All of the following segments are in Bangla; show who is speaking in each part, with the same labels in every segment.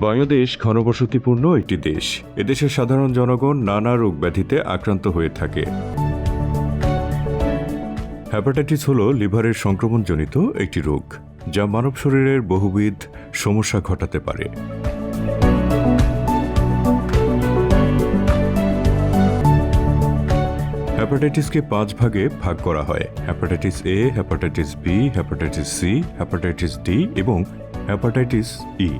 Speaker 1: বাংলাদেশ ঘনবসতিপূর্ণ একটি দেশ। এদেশের সাধারণ জনগণ নানা রোগ ব্যাধিতে আক্রান্ত হয়ে থাকে। হ্যাপাটাইটিস হল লিভারের সংক্রমণজনিত একটি রোগ, যা মানব শরীরের বহুবিধ সমস্যা ঘটাতে পারে। হ্যাপাটাইটিসকে পাঁচ ভাগে ভাগ করা হয়। Hepatitis A hepatitis B hepatitis C hepatitis D এবং হ্যাপাটাইটিস ই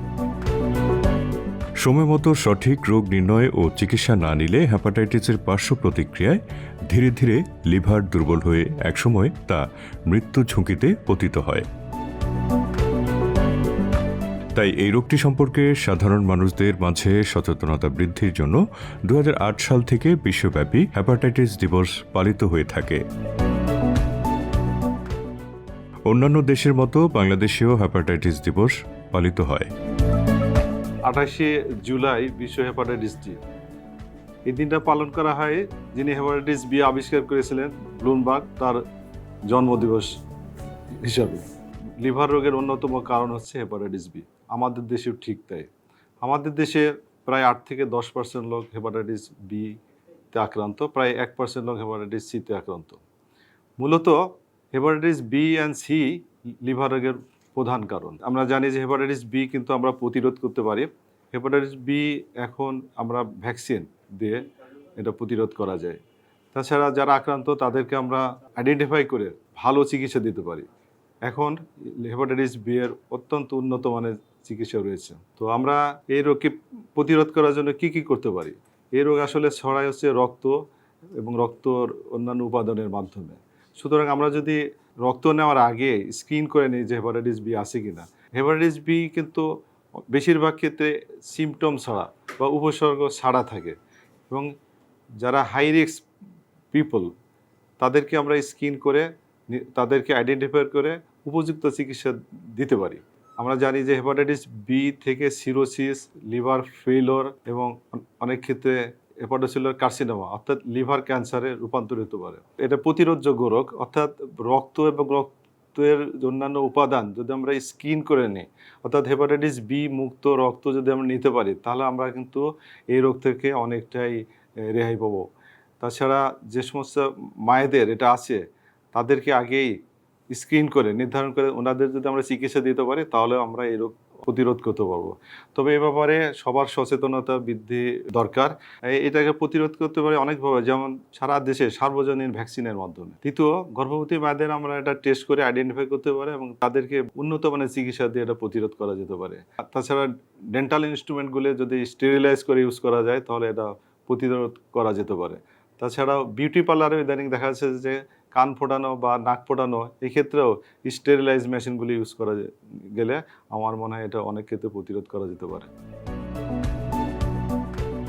Speaker 1: সময়মতো সঠিক রোগ নির্ণয় ও চিকিৎসা না নিলে হ্যাপাটাইটিসের পার্শ্ব প্রতিক্রিয়ায় ধীরে ধীরে লিভার দুর্বল হয়ে একসময় তা মৃত্যু ঝুঁকিতে পতিত হয়। তাই এই রোগটি সম্পর্কে সাধারণ মানুষদের মাঝে সচেতনতা বৃদ্ধির জন্য দু হাজার আট সাল থেকে বিশ্বব্যাপী হ্যাপাটাইটিস দিবস পালিত হয়ে থাকে। অন্যান্য দেশের মতো বাংলাদেশেও হ্যাপাটাইটিস দিবস পালিত হয়।
Speaker 2: আঠাশে জুলাই বিশ্ব হেপাটাইটিস ডে। এই দিনটা পালন করা হয় যিনি হেপাটাইটিস বি আবিষ্কার করেছিলেন, ব্লুমবার্গ, তার জন্মদিবস হিসাবে। লিভার রোগের অন্যতম কারণ হচ্ছে হেপাটাইটিস বি। আমাদের দেশেও ঠিক তাই। আমাদের দেশে প্রায় আট থেকে দশ পার্সেন্ট লোক হেপাটাইটিস বিতে আক্রান্ত, প্রায় এক পার্সেন্ট লোক হেপাটাইটিস সিতে আক্রান্ত। মূলত hepatitis B and C liver রোগের প্রধান কারণ। আমরা জানি যে হেপাটাইটিস বি কিন্তু আমরা প্রতিরোধ করতে পারি। হেপাটাইটিস বি এখন আমরা ভ্যাকসিন দিয়ে এটা প্রতিরোধ করা যায়। তাছাড়া যারা আক্রান্ত, তাদেরকে আমরা আইডেন্টিফাই করে ভালো চিকিৎসা দিতে পারি। এখন হেপাটাইটিস বি এর অত্যন্ত উন্নত মানের চিকিৎসা রয়েছে। তো আমরা এই রোগকে প্রতিরোধ করার জন্য কি কি করতে পারি? এই রোগ আসলে ছড়ায় হচ্ছে রক্ত এবং রক্তর অন্যান্য উপাদানের মাধ্যমে। সুতরাং আমরা যদি রক্ত নেওয়ার আগে স্ক্রিন করে নিই যে হেপাটাইটিস বি আছে কিনা। হেপাটাইটিস বি কিন্তু বেশিরভাগ ক্ষেত্রে সিমটম ছাড়া বা উপসর্গ ছাড়া থাকে এবং যারা হাই রিস্ক পিপল তাদেরকে আমরা স্ক্রিন করে তাদেরকে আইডেন্টিফাই করে উপযুক্ত চিকিৎসা দিতে পারি। আমরা জানি যে হেপাটাইটিস বি থেকে সিরোসিস লিভার ফেইলর এবং অনেক ক্ষেত্রে হেপাটোসেলুলার কার্সিনোমা, অর্থাৎ লিভার ক্যান্সারে রূপান্তরিত পারে এটা প্রতিরোধযোগ্য রোগ, অর্থাৎ রক্ত এবং রক্তের অন্যান্য উপাদান যদি আমরা স্ক্রিন করে নিই, অর্থাৎ হেপাটাইটিস বি মুক্ত রক্ত যদি আমরা নিতে পারি, তাহলে আমরা কিন্তু এই রোগ থেকে অনেকটাই রেহাই পাবো। তাছাড়া যে সমস্ত মায়েদের এটা আছে, তাদেরকে আগেই স্ক্রিন করে, নির্ধারণ করে ওনাদের যদি আমরা চিকিৎসা দিতে পারি, তাহলে আমরা এই রোগ প্রতিরোধ করতে পারব তবে এ ব্যাপারে সবার সচেতনতা বৃদ্ধি দরকার। এটাকে প্রতিরোধ করতে পারে অনেকভাবে যেমন সারা দেশে সার্বজনীন ভ্যাকসিনের মাধ্যমে। দ্বিতীয়, গর্ভবতী মায়েদের আমরা এটা টেস্ট করে আইডেন্টিফাই করতে পারি এবং তাদেরকে উন্নত মানের চিকিৎসা দিয়ে এটা প্রতিরোধ করা যেতে পারে। তাছাড়া ডেন্টাল ইনস্ট্রুমেন্টগুলো যদি স্টেরিলাইজ করে ইউজ করা যায়, তাহলে এটা প্রতিরোধ করা যেতে পারে। তাছাড়াও বিউটি পার্লারে ইদানিং দেখা যাচ্ছে যে কান ফোটানো বা নাক ফোটানো এক্ষেত্রেও স্টেরিলাইজ মেশিনগুলি ইউজ করা গেলে আমার মনে হয় এটা অনেক ক্ষেত্রে প্রতিরোধ করা যেতে পারে।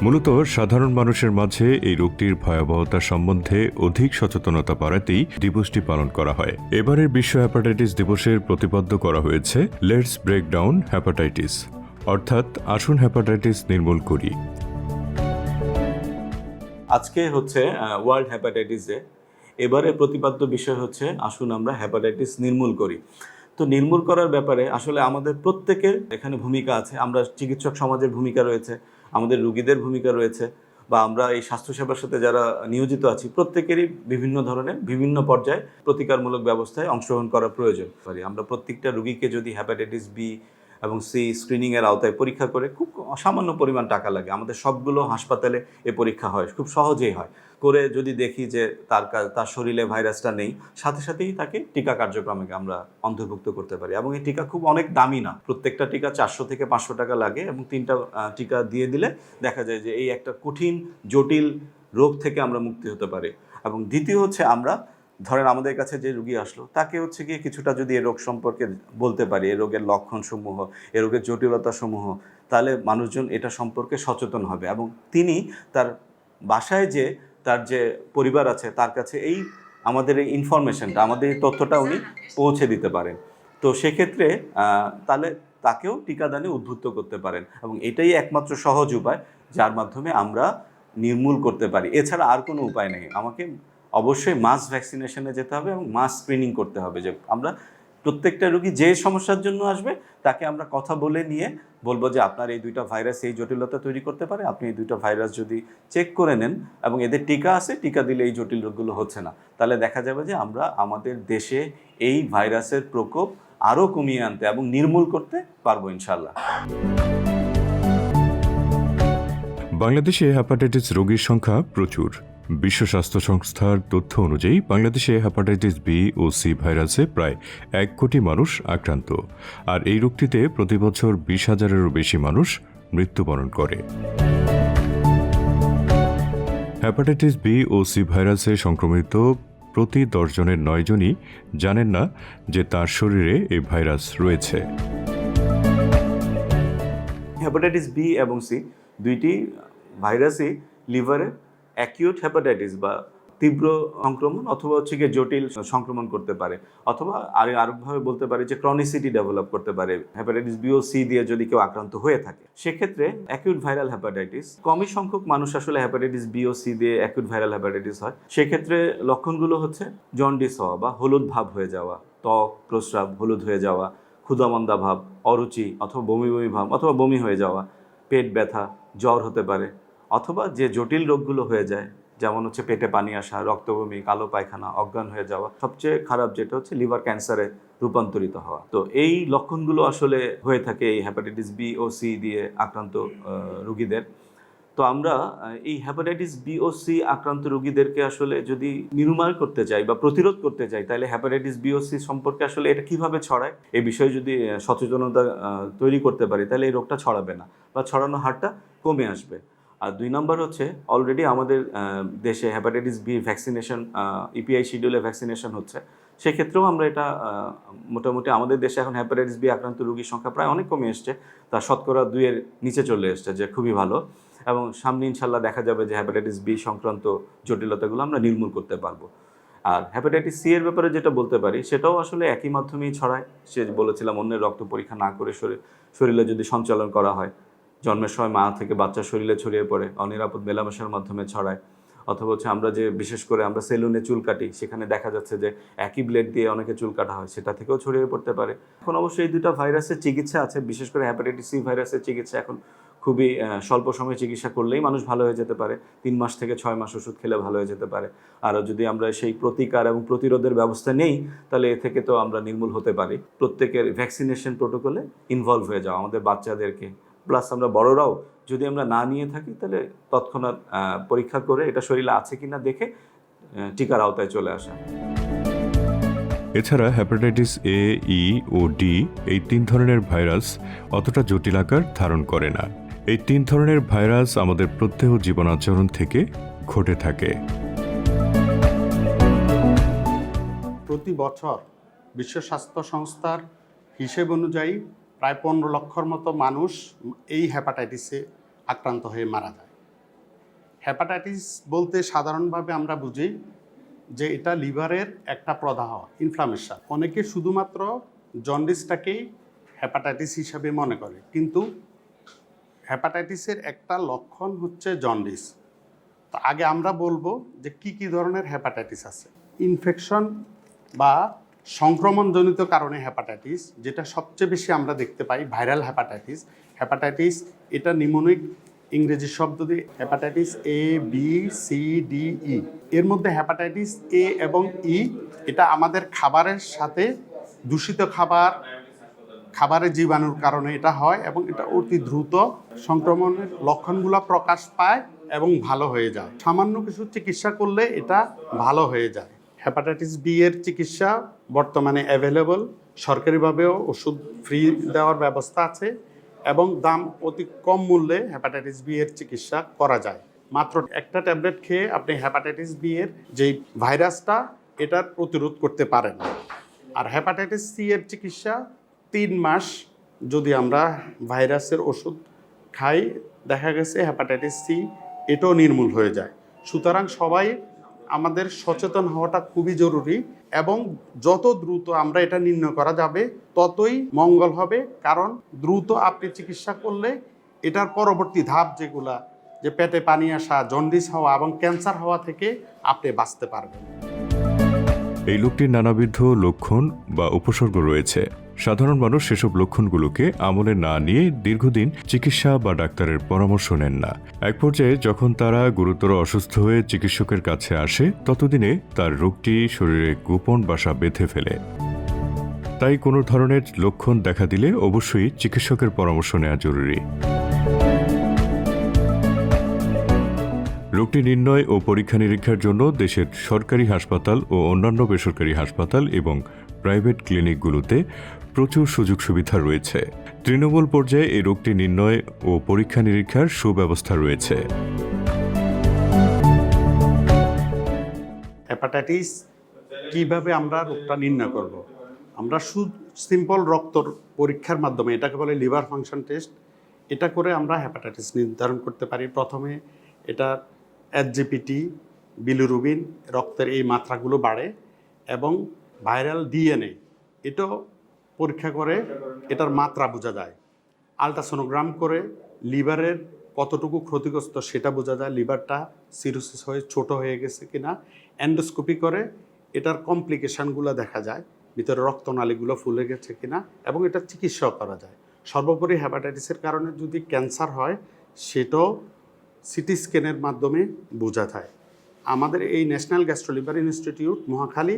Speaker 1: মূলত সাধারণ মানুষের মাঝে এই রোগটির ভয়াবহতা সম্বন্ধে অধিক সচেতনতা বাড়াতেই দিবসটি পালন করা হয়। এবারের বিশ্ব হ্যাপাটাইটিস দিবসের প্রতিপাদ্য করা হয়েছে লেটস ব্রেক ডাউন হ্যাপাটাইটিস অর্থাৎ আসুন হ্যাপাটাইটিস নির্মূল করি।
Speaker 3: আজকে হচ্ছে ওয়ার্ল্ড হ্যাপাটাইটিস ডে এবারে প্রতিপাদ্য বিষয় হচ্ছে, আসুন আমরা হ্যাপাটাইটিস নির্মূল করি। তো নির্মূল করার ব্যাপারে আসলে আমাদের প্রত্যেকের এখানে ভূমিকা আছে। আমরা চিকিৎসক সমাজের ভূমিকা রয়েছে, আমাদের রুগীদের ভূমিকা রয়েছে, বা আমরা এই স্বাস্থ্যসেবার সাথে যারা নিয়োজিত আছি, প্রত্যেকেরই বিভিন্ন ধরনের, বিভিন্ন পর্যায়ে প্রতিকারমূলক ব্যবস্থায় অংশগ্রহণ করা প্রয়োজন। পারি আমরা প্রত্যেকটা রুগীকে যদি হ্যাপাটাইটিস বি এবং সি স্ক্রিনিংয়ের আওতায় পরীক্ষা করে, খুব সামান্য পরিমাণ টাকা লাগে। আমাদের সবগুলো হাসপাতালে এ পরীক্ষা হয়, খুব সহজেই হয়। করে যদি দেখি যে তার তার শরীরে ভাইরাসটা নেই, সাথে সাথেই তাকে টিকা কার্যক্রমে আমরা অন্তর্ভুক্ত করতে পারি। এবং এই টিকা খুব অনেক দামি না। প্রত্যেকটা টিকা চারশো থেকে পাঁচশো টাকা লাগে এবং তিনটা টিকা দিয়ে দিলে দেখা যায় যে এই একটা কঠিন, জটিল রোগ থেকে আমরা মুক্তি হতে পারি। এবং দ্বিতীয় হচ্ছে আমরা, ধরেন আমাদের কাছে যে রুগী আসলো, তাকে হচ্ছে গিয়ে কিছুটা যদি এ রোগ সম্পর্কে বলতে পারি, এ রোগের লক্ষণসমূহ, এ রোগের জটিলতাসমূহ, তাহলে মানুষজন এটা সম্পর্কে সচেতন হবে। এবং তিনি তার বাসায় যে তার যে পরিবার আছে, তার কাছে এই আমাদের এই ইনফরমেশনটা আমাদের এই তথ্যটা উনি পৌঁছে দিতে পারেন। তো সেক্ষেত্রে তাহলে তাকেও টিকাদানে উদ্বুদ্ধ করতে পারেন এবং এটাই একমাত্র সহজ উপায় যার মাধ্যমে আমরা নির্মূল করতে পারি। এছাড়া আর কোনো উপায় নেই। আমাকে অবশ্যই মাস ভ্যাকসিনেশনে যেতে হবে এবং মাস স্ক্রিনিং করতে হবে যে আমরা প্রত্যেকটা রোগী যে সমস্যার জন্য আসবে, তাকে আমরা কথা বলে নিয়ে বলব যে আপনার এই দুইটা ভাইরাস এই জটিলতা তৈরি করতে পারে। আপনি এই দুইটা ভাইরাস যদি চেক করে নেন এবং এদের টিকা আছে, টিকা দিলে এই জটিল রোগগুলো হচ্ছে না। তাহলে দেখা যাবে যে আমরা আমাদের দেশে এই ভাইরাসের প্রকোপ আরও কমিয়ে আনতে এবং নির্মূল করতে পারব ইনশাল্লাহ
Speaker 1: বাংলাদেশে হ্যাপাটাইটিস রোগীর সংখ্যা প্রচুর। বিশ্ব স্বাস্থ্য সংস্থার তথ্য অনুযায়ী বাংলাদেশে হ্যাপাটাইটিস বি ও সি ভাইরাসে প্রায় এক কোটি মানুষ আক্রান্ত। আর এই রোগটিতে প্রতি বছর বিশ হাজারেরও বেশি মানুষ মৃত্যুবরণ করে। হ্যাপাটাইটিস বি ও সি ভাইরাসে সংক্রমিত প্রতি দশজনের নয়জনই জানেন না যে তার শরীরে এই ভাইরাস রয়েছে।
Speaker 3: হ্যাপাটাইটিস বি এবং সি দুইটি ভাইরাসই লিভারে অ্যাকিউট হ্যাপাটাইটিস বা তীব্র সংক্রমণ অথবা হচ্ছে গিয়ে জটিল সংক্রমণ করতে পারে অথবা আর আরেকভাবে বলতে পারে যে ক্রনিসিটি ডেভেলপ করতে পারে। হ্যাপাটাইটিস বি ও সি দিয়ে যদি কেউ আক্রান্ত হয়ে থাকে, সেক্ষেত্রে অ্যাকিউট ভাইরাল হ্যাপাটাইটিস কমই সংখ্যক মানুষ আসলে হ্যাপাটাইটিস বি ও সি দিয়ে অ্যাকিউট ভাইরাল হ্যাপাটাইটিস হয়। সেক্ষেত্রে লক্ষণগুলো হচ্ছে জন্ডিস হওয়া বা হলুদ ভাব হয়ে যাওয়া, ত্বক, প্রস্রাব, হলুদ হয়ে যাওয়া ক্ষুধামন্দা ভাব, অরুচি অথবা বমি বমি ভাব অথবা বমি হয়ে যাওয়া, পেট ব্যথা, জ্বর হতে পারে অথবা যে জটিল রোগগুলো হয়ে যায়, যেমন হচ্ছে পেটে পানি আসা, রক্তবমি, কালো পায়খানা, অজ্ঞান হয়ে যাওয়া, সবচেয়ে খারাপ যেটা হচ্ছে লিভার ক্যান্সারে রূপান্তরিত হওয়া। তো এই লক্ষণগুলো আসলে হয়ে থাকে এই হ্যাপাটাইটিস বি ও সি দিয়ে আক্রান্ত রোগীদের। তো আমরা এই হ্যাপাটাইটিস বি ও সি আক্রান্ত রোগীদেরকে আসলে যদি নির্মূল করতে চাই বা প্রতিরোধ করতে চাই তাহলে হ্যাপাটাইটিস বি ও সি সম্পর্কে আসলে এটা কীভাবে ছড়ায়? এই বিষয়ে যদি সচেতনতা তৈরি করতে পারি, তাহলে এই রোগটা ছড়াবে না বা ছড়ানোর হারটা কমে আসবে। আর দুই নম্বর হচ্ছে অলরেডি আমাদের দেশে হ্যাপাটাইটিস বি ভ্যাকসিনেশন ইপিআই শিডিউলে ভ্যাকসিনেশন হচ্ছে। সেক্ষেত্রেও আমরা এটা মোটামুটি আমাদের দেশে এখন হ্যাপাটাইটিস বি আক্রান্ত রোগীর সংখ্যা প্রায় অনেক কমে এসছে। তা শতকরা দুইয়ের নিচে চলে এসছে, যে খুবই ভালো। এবং সামনে ইনশাল্লাহ দেখা যাবে যে হ্যাপাটাইটিস বি সংক্রান্ত জটিলতাগুলো আমরা নির্মূল করতে পারব। আর হ্যাপাটাইটিস সি এর ব্যাপারে যেটা বলতে পারি, সেটাও আসলে একই মাধ্যমেই ছড়ায়। সে বলেছিলাম, অন্যের রক্ত পরীক্ষা না করে শরীর, শরীরে যদি সঞ্চালন করা হয়, জন্মের সময় মা থেকে বাচ্চার শরীরে ছড়িয়ে পড়ে, অনিরাপদ মেলামেশার মাধ্যমে ছড়ায়। অথবা হচ্ছে আমরা যে বিশেষ করে আমরা সেলুনে চুল কাটি, সেখানে দেখা যাচ্ছে যে একই ব্লেড দিয়ে অনেকে চুল কাটা হয়, সেটা থেকেও ছড়িয়ে পড়তে পারে। এখন অবশ্যই এই দুটো ভাইরাসের চিকিৎসা আছে, বিশেষ করে হ্যাপাটাইটিস সি ভাইরাসের চিকিৎসা এখন খুবই স্বল্প সময়ে চিকিৎসা করলেই মানুষ ভালো হয়ে যেতে পারে। তিন মাস থেকে ছয় মাস ওষুধ খেলে ভালো হয়ে যেতে পারে। আর যদি আমরা সেই প্রতিকার এবং প্রতিরোধের ব্যবস্থা নেই, তাহলে এ থেকে তো আমরা নির্মূল হতে পারি। প্রত্যেকের ভ্যাকসিনেশন প্রোটোকলে ইনভলভ হয়ে যাওয়া আমাদের বাচ্চাদেরকে। প্লাস আমরা বড়রাও যদি আমরা না নিয়ে থাকি, তাহলে তৎক্ষণাৎ পরীক্ষা করে এটা শরীরে আছে কি না দেখে টিকার আওতায় চলে আসা।
Speaker 1: এছাড়া হ্যাপাটাইটিস এ ই ও ডি এই তিন ধরনের ভাইরাস অতটা জটিল আকার ধারণ করে না। এই তিন ধরনের ভাইরাস আমাদের প্রত্যহ জীবন আচরণ থেকে ঘটে থাকে।
Speaker 4: প্রতি বছর বিশ্ব স্বাস্থ্য সংস্থার হিসেব অনুযায়ী প্রায় পনেরো লক্ষর মতো মানুষ এই হ্যাপাটাইটিসে আক্রান্ত হয়ে মারা যায়। হ্যাপাটাইটিস বলতে সাধারণভাবে আমরা বুঝি যে এটা লিভারের একটা প্রদাহ ইনফ্লামেশন অনেকে শুধুমাত্র জন্ডিসটাকেই হ্যাপাটাইটিস হিসাবে মনে করে, কিন্তু হ্যাপাটাইটিসের একটা লক্ষণ হচ্ছে জন্ডিস তো আগে আমরা বলব যে কি কি ধরনের হ্যাপাটাইটিস আছে। ইনফেকশন বা সংক্রমণজনিত কারণে হ্যাপাটাইটিস যেটা সবচেয়ে বেশি আমরা দেখতে পাই ভাইরাল হ্যাপাটাইটিস হ্যাপাটাইটিস এটা নিমোনিক ইংরেজি শব্দ দিয়ে hepatitis A B C D E এর মধ্যে হ্যাপাটাইটিস এ এবং ই এটা আমাদের খাবারের সাথে দূষিত খাবার খাবারের জীবাণুর কারণে এটা হয় এবং এটা অতি দ্রুত সংক্রমণের লক্ষণগুলো প্রকাশ পায় এবং ভালো হয়ে যায়। সামান্য কিছু চিকিৎসা করলে এটা ভালো হয়ে যায়। হ্যাপাটাইটিস বি এর চিকিৎসা বর্তমানে অ্যাভেলেবল সরকারিভাবেও ওষুধ ফ্রি দেওয়ার ব্যবস্থা আছে এবং দাম অতি কম মূল্যে হ্যাপাটাইটিস বি এর চিকিৎসা করা যায়। মাত্র একটা ট্যাবলেট খেয়ে আপনি হ্যাপাটাইটিস বি এর যেই ভাইরাসটা, এটার প্রতিরোধ করতে পারেন। আর হ্যাপাটাইটিস সি এর চিকিৎসা তিন মাস যদি আমরা ভাইরাসের ওষুধ খাই, দেখা গেছে হ্যাপাটাইটিস সি এটাও নির্মূল হয়ে যায়। সুতরাং সবাই আমাদের সচেতন হওয়াটা খুবই জরুরি এবং যত দ্রুত আমরা এটা নির্ণয় করা যাবে, ততই মঙ্গল হবে। কারণ দ্রুত আপনি চিকিৎসা করলে এটার পরবর্তী ধাপ যেগুলা, যে পেটে পানি আসা, জন্ডিস হওয়া এবং ক্যান্সার হওয়া থেকে আপনি বাঁচতে পারবেন।
Speaker 1: এই লোকটির নানাবিধ লক্ষণ বা উপসর্গ রয়েছে। সাধারণ মানুষ সেসব লক্ষণগুলোকে আমলে না নিয়ে দীর্ঘদিন চিকিৎসা বা ডাক্তারের পরামর্শ নেন না। এক পর্যায়ে যখন তারা গুরুতর অসুস্থ হয়ে চিকিৎসকের কাছে আসে, ততদিনে তার রোগটি শরীরে গোপন বাসা বেঁধে ফেলে। তাই কোনো ধরনের লক্ষণ দেখা দিলে অবশ্যই চিকিৎসকের পরামর্শ নেওয়া জরুরি। রোগটি নির্ণয় ও পরীক্ষা নিরীক্ষার জন্য দেশের সরকারি হাসপাতাল ও অন্যান্য বেসরকারি হাসপাতাল এবং প্রাইভেট ক্লিনিকগুলোতে প্রচুর সুযোগ সুবিধা রয়েছে। তৃণমূল পর্যায়ে এই রোগটি নির্ণয় ও পরীক্ষা নিরীক্ষার সুব্যবস্থা রয়েছে।
Speaker 4: হ্যাপাটাইটিস কীভাবে আমরা রোগটা নির্ণয় করব। আমরা সু সিম্পল রক্তর পরীক্ষার মাধ্যমে, এটাকে বলে লিভার ফাংশন টেস্ট এটা করে আমরা হ্যাপাটাইটিস নির্ধারণ করতে পারি। প্রথমে এটা এসজিপিটি বিলুরুবিন রক্তের এই মাত্রাগুলো বাড়ে এবং ভাইরাল ডিএনএ এটাও পরীক্ষা করে, এটার মাত্রা বোঝা যায়। আলট্রাসোনোগ্রাম করে, লিভারের কতটুকু ক্ষতিগ্রস্ত সেটা বোঝা যায়। লিভারটা সিরোসিস হয়ে ছোট হয়ে গেছে কিনা। অ্যান্ডোস্কোপি করে, এটার কমপ্লিকেশানগুলো দেখা যায়, ভিতরে রক্তনালীগুলো ফুলে গেছে কিনা এবং এটা চিকিৎসাও করা যায়। সর্বোপরি হ্যাপাটাইটিসের কারণে যদি ক্যান্সার হয়, সেটাও সিটি স্ক্যানের মাধ্যমে বোঝা যায়। আমাদের এই ন্যাশনাল গ্যাস্ট্রোলিভার ইনস্টিটিউট মহাখালী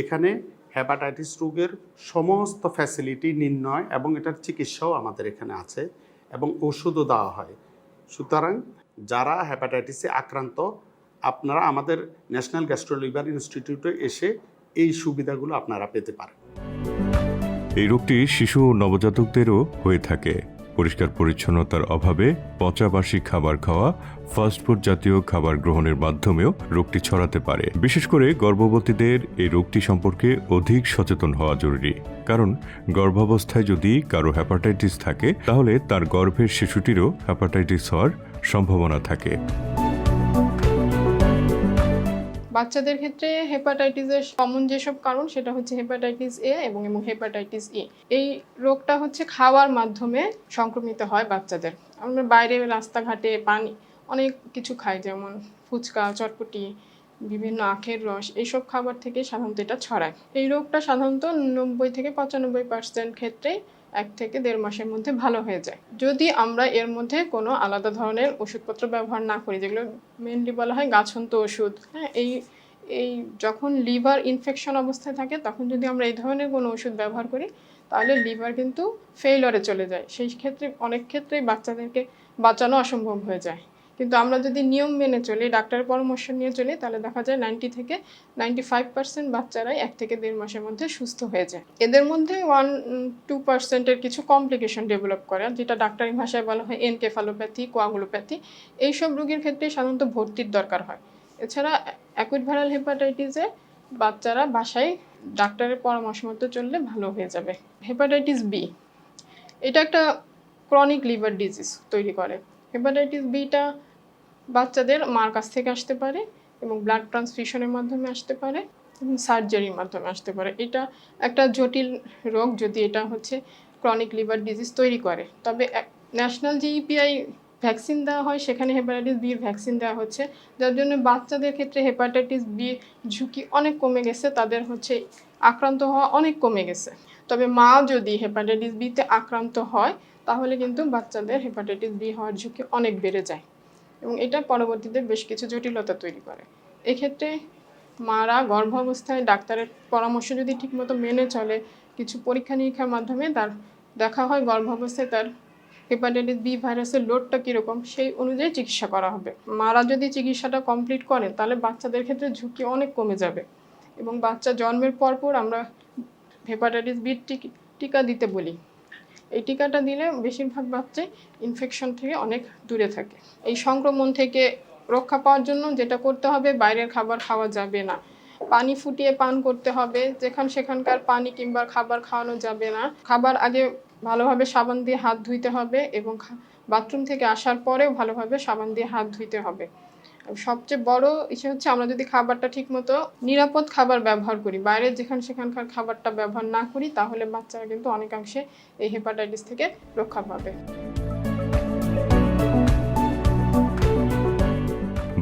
Speaker 4: এখানে হ্যাপাটাইটিস রোগের সমস্ত ফ্যাসিলিটি নির্ণয় এবং এটার চিকিৎসাও আমাদের এখানে আছে এবং ওষুধও দেওয়া হয়। সুতরাং যারা হ্যাপাটাইটিসে আক্রান্ত, আপনারা আমাদের ন্যাশনাল গ্যাস্ট্রোলিভার ইনস্টিটিউটে এসে এই সুবিধাগুলো আপনারা পেতে পারেন।
Speaker 1: এই রোগটি শিশু ও নবজাতকদেরও হয়ে থাকে। পরিষ্কার পরিচ্ছন্নতার অভাবে পচাবাসি খাবার খাওয়া ফাস্টফুড জাতীয় খাবার গ্রহণের মাধ্যমেও রোগটি ছড়াতে পারে। বিশেষ করে গর্ভবতীদের এই রোগটি সম্পর্কে অধিক সচেতন হওয়া জরুরি। কারণ গর্ভাবস্থায় যদি কারও হ্যাপাটাইটিস থাকে, তাহলে তার গর্ভের শিশুটিরও হ্যাপাটাইটিস হওয়ার সম্ভাবনা থাকে।
Speaker 5: বাচ্চাদের ক্ষেত্রে হেপাটাইটিসের কমন যেসব কারণ, সেটা হচ্ছে হেপাটাইটিস এ এবং এবং হেপাটাইটিস ই এই রোগটা হচ্ছে খাওয়ার মাধ্যমে সংক্রমিত হয় বাচ্চাদের। আমরা বাইরে রাস্তাঘাটে পানি অনেক কিছু খাই, যেমন ফুচকা, চটপটি, বিভিন্ন আখের রস, এইসব খাবার থেকে সাধারণত এটা ছড়ায়। এই রোগটা সাধারণত নব্বই থেকে পঁচানব্বই পার্সেন্ট ক্ষেত্রেই এক থেকে দেড় মাসের মধ্যে ভালো হয়ে যায়। যদি আমরা এর মধ্যে কোনো আলাদা ধরনের ওষুধপত্র ব্যবহার না করি, যেগুলো মেনলি বলা হয় গাছন্ত ওষুধ হ্যাঁ এই এই যখন লিভার ইনফেকশন অবস্থায় থাকে, তখন যদি আমরা এই ধরনের কোনো ওষুধ ব্যবহার করি, তাহলে লিভার কিন্তু ফেইলরে চলে যায়। সেই ক্ষেত্রে, অনেক ক্ষেত্রেই বাচ্চাদেরকে বাঁচানো অসম্ভব হয়ে যায়। কিন্তু আমরা যদি নিয়ম মেনে চলি, ডাক্তারের পরামর্শ নিয়ে চলি, তাহলে দেখা যায় নাইনটি থেকে নাইনটি ফাইভ পার্সেন্ট বাচ্চারাই এক থেকে দেড় মাসের মধ্যে সুস্থ হয়ে যায়। এদের মধ্যে ওয়ান টু পার্সেন্টের কিছু কমপ্লিকেশন ডেভেলপ করে, যেটা ডাক্তারি ভাষায় বলা হয় এনকেফালোপ্যাথি কোয়াগুলোপ্যাথি এইসব রোগীর ক্ষেত্রে সাধারণত ভর্তির দরকার হয়। এছাড়া অ্যাকুইট ভাইরাল হেপাটাইটিসে বাচ্চারা বাসায় ডাক্তারের পরামর্শ মতো চললে ভালো হয়ে যাবে। হেপাটাইটিস বি এটা একটা ক্রনিক লিভার ডিজিজ তৈরি করে। হেপাটাইটিস বিটা বাচ্চাদের মার কাছ থেকে আসতে পারে এবং ব্লাড ট্রান্সফিউশনের মাধ্যমে আসতে পারে এবং সার্জারির মাধ্যমে আসতে পারে। এটা একটা জটিল রোগ যদি এটা হচ্ছে ক্রনিক লিভার ডিজিজ তৈরি করে। তবে ন্যাশনাল যে ইপিআই ভ্যাকসিন দেওয়া হয়, সেখানে হেপাটাইটিস বির ভ্যাকসিন দেওয়া হচ্ছে। যার জন্য বাচ্চাদের ক্ষেত্রে হেপাটাইটিস বি ঝুঁকি অনেক কমে গেছে, তাদের হচ্ছে আক্রান্ত হওয়া অনেক কমে গেছে। তবে মা যদি হেপাটাইটিস বিতে আক্রান্ত হয়, তাহলে কিন্তু বাচ্চাদের হেপাটাইটিস বি হওয়ার ঝুঁকি অনেক বেড়ে যায়। এবং এটা পরবর্তীতে বেশ কিছু জটিলতা তৈরি করে। এক্ষেত্রে মারা গর্ভাবস্থায় ডাক্তারের পরামর্শ যদি ঠিকমতো মেনে চলে, কিছু পরীক্ষা নিরীক্ষার মাধ্যমে তার দেখা হয় গর্ভাবস্থায় তার হেপাটাইটিস বি ভাইরাসের লোডটা কীরকম, সেই অনুযায়ী চিকিৎসা করা হবে। মারা যদি চিকিৎসাটা কমপ্লিট করে তাহলে বাচ্চাদের ক্ষেত্রে ঝুঁকি অনেক কমে যাবে এবং বাচ্চা জন্মের পর পর আমরা হেপাটাইটিস বি টিকা দিতে বলি। এই টিকাটা দিলে বেশিরভাগ বাচ্চাই ইনফেকশন থেকে অনেক দূরে থাকে। এই সংক্রমণ থেকে রক্ষা পাওয়ার জন্য যেটা করতে হবে, বাইরের খাবার খাওয়া যাবে না। পানি ফুটিয়ে পান করতে হবে, যেখান সেখানকার পানি কিংবা খাবার খাওয়ানো যাবে না। খাবার আগে ভালোভাবে সাবান দিয়ে হাত ধুইতে হবে এবং বাথরুম থেকে আসার পরেও ভালোভাবে সাবান দিয়ে হাত ধুইতে হবে। সবচেয়ে বড় ইসে হচ্ছে আমরা যদি খাবারটা ঠিকমতো নিরাপদ খাবার ব্যবহার করি, বাইরে যেখান সেখানকার খাবারটা ব্যবহার না করি, তাহলে বাচ্চারা কিন্তু অনেকাংশে এই হেপাটাইটিস থেকে রক্ষা পাবে।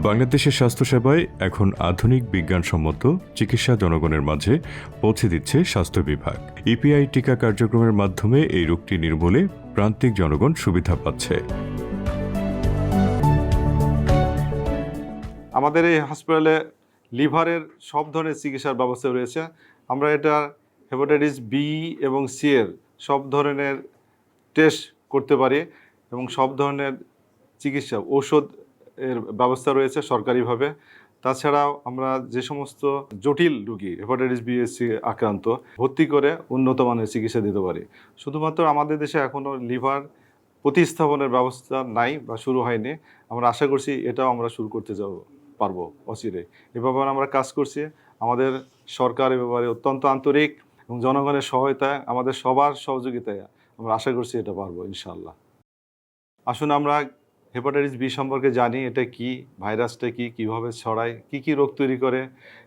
Speaker 1: বাংলাদেশের স্বাস্থ্যসেবায় এখন আধুনিক বিজ্ঞানসম্মত চিকিৎসা জনগণের মাঝে পৌঁছে দিচ্ছে স্বাস্থ্য বিভাগ। ইপিআই টিকা কার্যক্রমের মাধ্যমে এই রোগটি নির্মূলে প্রান্তিক জনগণ সুবিধা পাচ্ছে।
Speaker 2: আমাদের এই হসপিটালে লিভারের সব ধরনের চিকিৎসার ব্যবস্থা রয়েছে। আমরা এটা হেপাটাইটিস বি এবং সি এর সব ধরনের টেস্ট করতে পারি এবং সব ধরনের চিকিৎসা, ঔষধ এর ব্যবস্থা রয়েছে সরকারিভাবে। তাছাড়াও আমরা যে সমস্ত জটিল রুগী হেপাটাইটিস বি এস সি আক্রান্ত, ভর্তি করে উন্নত মানের চিকিৎসা দিতে পারি। শুধুমাত্র আমাদের দেশে এখনও লিভার প্রতিস্থাপনের ব্যবস্থা নাই বা শুরু হয়নি। আমরা আশা করছি এটাও আমরা শুরু করতে যাব। পারব অচিরে। এ ব্যাপারে আমরা কাজ করছি। আমাদের সরকার এ ব্যাপারে অত্যন্ত আন্তরিক এবং জনগণের সহায়তায়, আমাদের সবার সহযোগিতায় আমরা আশা করছি এটা পারব ইনশাল্লাহ আসুন আমরা হেপাটাইটিস বি সম্পর্কে জানি, এটা কি, ভাইরাসটা কি, কীভাবে ছড়ায়, কি কি রোগ তৈরি করে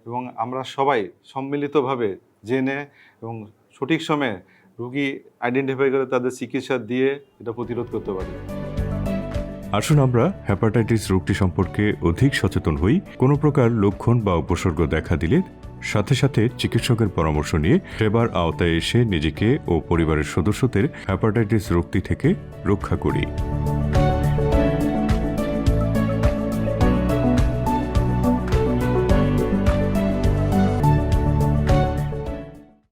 Speaker 2: এবং আমরা সবাই সম্মিলিতভাবে জেনে এবং সঠিক সময়ে রুগী আইডেন্টিফাই করে তাদের চিকিৎসা দিয়ে এটা প্রতিরোধ করতে পারি।
Speaker 1: আসুন আমরা হ্যাপাটাইটিস রোগটি সম্পর্কে অধিক সচেতন হই। কোনো প্রকার লক্ষণ বা উপসর্গ দেখা দিলে সাথে সাথে চিকিৎসকের পরামর্শ নিয়ে সেবার আওতায় এসে নিজেকে ও পরিবারের সদস্যদের হ্যাপাটাইটিস রোগটি থেকে রক্ষা করি।